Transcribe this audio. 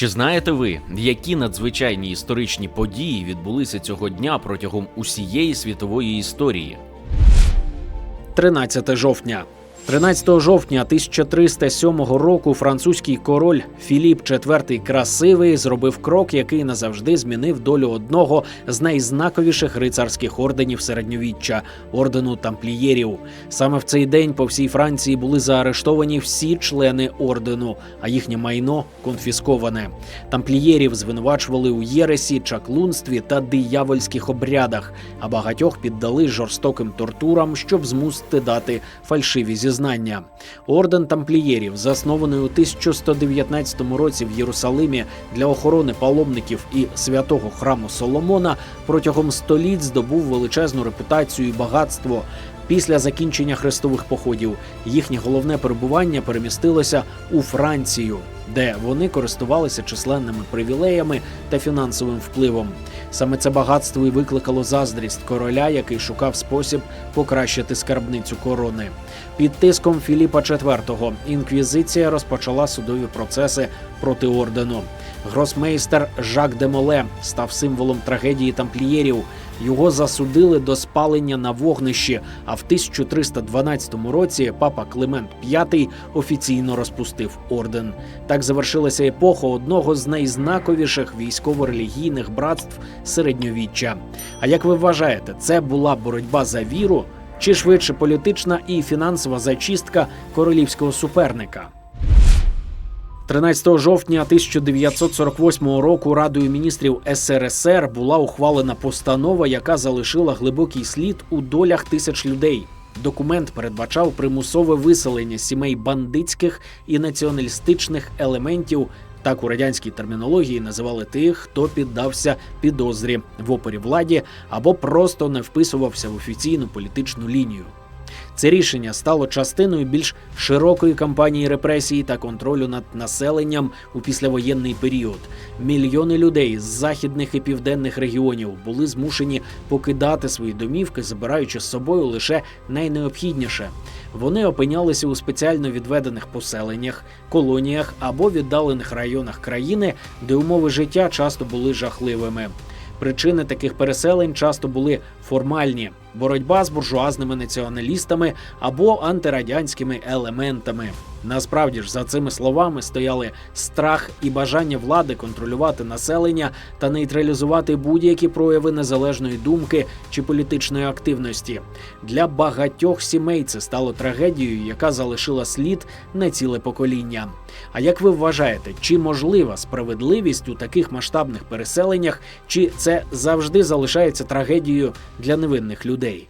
Чи знаєте ви, які надзвичайні історичні події відбулися цього дня протягом усієї світової історії? 13 жовтня. 13 жовтня 1307 року французький король Філіп IV Красивий зробив крок, який назавжди змінив долю одного з найзнаковіших рицарських орденів середньовіччя ордену тамплієрів. Саме в цей день по всій Франції були заарештовані всі члени ордену, а їхнє майно конфісковане. Тамплієрів звинувачували у єресі, чаклунстві та диявольських обрядах, а багатьох піддали жорстоким тортурам, щоб змусити дати фальшиві зізнання. Орден тамплієрів, заснований у 1119 році в Єрусалимі для охорони паломників і святого храму Соломона, протягом століть здобув величезну репутацію і багатство. Після закінчення хрестових походів їхнє головне перебування перемістилося у Францію, де вони користувалися численними привілеями та фінансовим впливом. Саме це багатство і викликало заздрість короля, який шукав спосіб покращити скарбницю корони. Під тиском Філіпа IV інквізиція розпочала судові процеси проти ордену. Гросмейстер Жак де Моле став символом трагедії тамплієрів. Його засудили до спалення на вогнищі. А в 1312 році папа Климент V офіційно розпустив орден. Так завершилася епоха одного з найзнаковіших військово-релігійних братств середньовіччя. А як ви вважаєте, це була боротьба за віру чи швидше політична і фінансова зачистка королівського суперника? 13 жовтня 1948 року Радою міністрів СРСР була ухвалена постанова, яка залишила глибокий слід у долях тисяч людей. Документ передбачав примусове виселення сімей бандитських і націоналістичних елементів. Так у радянській термінології називали тих, хто піддався підозрі в опорі владі або просто не вписувався в офіційну політичну лінію. Це рішення стало частиною більш широкої кампанії репресії та контролю над населенням у післявоєнний період. Мільйони людей з західних і південних регіонів були змушені покидати свої домівки, забираючи з собою лише найнеобхідніше. Вони опинялися у спеціально відведених поселеннях, колоніях або віддалених районах країни, де умови життя часто були жахливими. Причини таких переселень часто були формальні: боротьба з буржуазними націоналістами або антирадянськими елементами. Насправді ж за цими словами стояли страх і бажання влади контролювати населення та нейтралізувати будь-які прояви незалежної думки чи політичної активності. Для багатьох сімей це стало трагедією, яка залишила слід на ціле покоління. А як ви вважаєте, чи можлива справедливість у таких масштабних переселеннях, чи це завжди залишається трагедією для невинних людей? day.